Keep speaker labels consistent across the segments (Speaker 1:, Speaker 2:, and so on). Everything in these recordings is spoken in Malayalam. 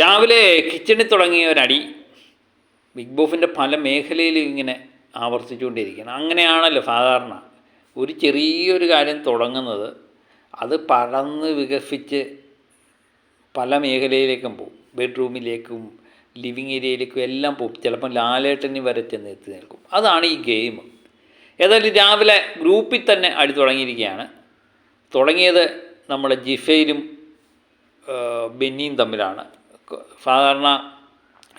Speaker 1: രാവിലെ കിച്ചണിൽ തുടങ്ങിയ ഒരടി ബിഗ് ബോസിന്റെ പല മേഖലയിലും ഇങ്ങനെ ആവർത്തിച്ചുകൊണ്ടിരിക്കുകയാണ്. അങ്ങനെയാണല്ലോ സാധാരണ ഒരു ചെറിയൊരു കാര്യം തുടങ്ങുന്നത് അത് പടർന്ന് വികസിച്ച് പല മേഖലയിലേക്കും പോകും. ബെഡ്റൂമിലേക്കും ലിവിങ് ഏരിയയിലേക്കും എല്ലാം പോകും. ചിലപ്പം ലാലേട്ടന് വരെ ചെന്ന് എത്തി നിൽക്കും. അതാണ് ഈ ഗെയിം. ഏതായാലും രാവിലെ ഗ്രൂപ്പിൽ തന്നെ അടി തുടങ്ങിയിരിക്കുകയാണ്. തുടങ്ങിയത് നമ്മുടെ ജിഫയിലും ബെന്നിയും തമ്മിലാണ്. സാധാരണ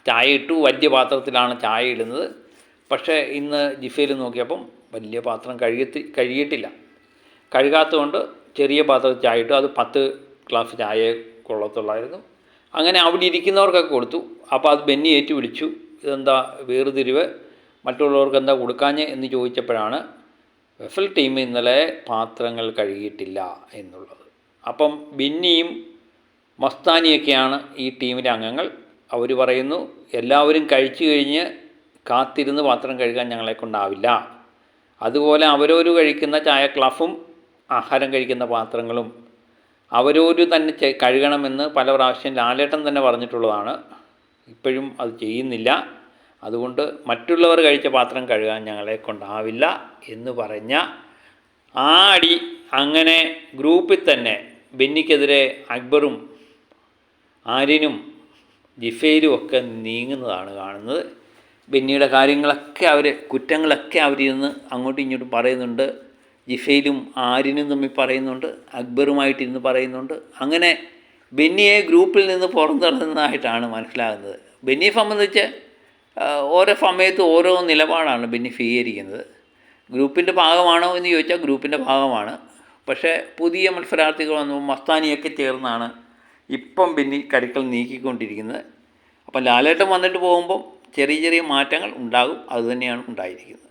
Speaker 1: ചായ ഇട്ടു വലിയ പാത്രത്തിലാണ് ചായ ഇടുന്നത് പക്ഷേ ഇന്ന് ജിഫയിൽ നോക്കിയപ്പം വലിയ പാത്രം കഴുകത്തി കഴുകിയിട്ടില്ല. കഴുകാത്തതുകൊണ്ട് ചെറിയ പാത്രത്തിൽ ചായ ഇട്ടു അത് പത്ത് ഗ്ലാസ് ചായ കൊള്ളത്തുള്ളായിരുന്നു. അങ്ങനെ അവിടെ ഇരിക്കുന്നവർക്കൊക്കെ കൊടുത്തു. അപ്പോൾ അത് ബെന്നി ഏറ്റു വിളിച്ചു. ഇതെന്താ വേർതിരിവ്? മറ്റുള്ളവർക്ക് എന്താ കൊടുക്കാഞ്ഞ് എന്ന് ചോദിച്ചപ്പോഴാണ് വെഫൽ ടീം ഇന്നലെ പാത്രങ്ങൾ കഴുകിയിട്ടില്ല എന്നുള്ളത്. അപ്പം ബെന്നിയും മസ്താനിയൊക്കെയാണ് ഈ ടീമിലെ അംഗങ്ങൾ. അവർ പറയുന്നു എല്ലാവരും കഴിച്ചു കഴിഞ്ഞ് കാത്തിരുന്ന് പാത്രം കഴുകാൻ ഞങ്ങളെ കൊണ്ടാവില്ല. അതുപോലെ അവരോര് കഴിക്കുന്ന ചായ ക്ലഫും ആഹാരം കഴിക്കുന്ന പാത്രങ്ങളും അവരോര് തന്നെ കഴുകണമെന്ന് പല പ്രാവശ്യം ലാലേട്ടൻ തന്നെ പറഞ്ഞിട്ടുള്ളതാണ്. ഇപ്പോഴും അത് ചെയ്യുന്നില്ല. അതുകൊണ്ട് മറ്റുള്ളവർ കഴിച്ച പാത്രം കഴുകാൻ ഞങ്ങളെ കൊണ്ടാവില്ല എന്ന് പറഞ്ഞ ആ അടി അങ്ങനെ ഗ്രൂപ്പിൽ തന്നെ ബെന്നിക്കെതിരെ അക്ബറും ആര്യനും ജിഫയിലും ഒക്കെ നീങ്ങുന്നതാണ് കാണുന്നത്. ബെന്നിയുടെ കാര്യങ്ങളൊക്കെ അവർ കുറ്റങ്ങളൊക്കെ അവരിരുന്ന് അങ്ങോട്ടും ഇങ്ങോട്ടും പറയുന്നുണ്ട്. ജിഫയിലും ആരിനും തമ്മിൽ പറയുന്നുണ്ട്. അക്ബറുമായിട്ട് ഇന്ന് പറയുന്നുണ്ട്. അങ്ങനെ ബെന്നിയെ ഗ്രൂപ്പിൽ നിന്ന് പുറന്തള്ളുന്നതായിട്ടാണ് മനസ്സിലാകുന്നത്. ബെന്നിയെ സംബന്ധിച്ച് ഓരോ സമയത്ത് ഓരോ നിലപാടാണ് ബെന്നി സ്വീകരിക്കുന്നത്. ഗ്രൂപ്പിന്റെ ഭാഗമാണോ എന്ന് ചോദിച്ചാൽ ഗ്രൂപ്പിന്റെ ഭാഗമാണ്. പക്ഷേ പുതിയ മത്സരാർത്ഥികൾ വന്നപ്പോൾ മസ്താനിയൊക്കെ ചേർന്നാണ് ഇപ്പം പിന്നെ കരുക്കൾ നീക്കിക്കൊണ്ടിരിക്കുന്നത്. അപ്പം ലാലേട്ടം വന്നിട്ട് പോകുമ്പം ചെറിയ ചെറിയ മാറ്റങ്ങൾ ഉണ്ടാകും. അതുതന്നെയാണ് ഉണ്ടായിരിക്കുന്നത്.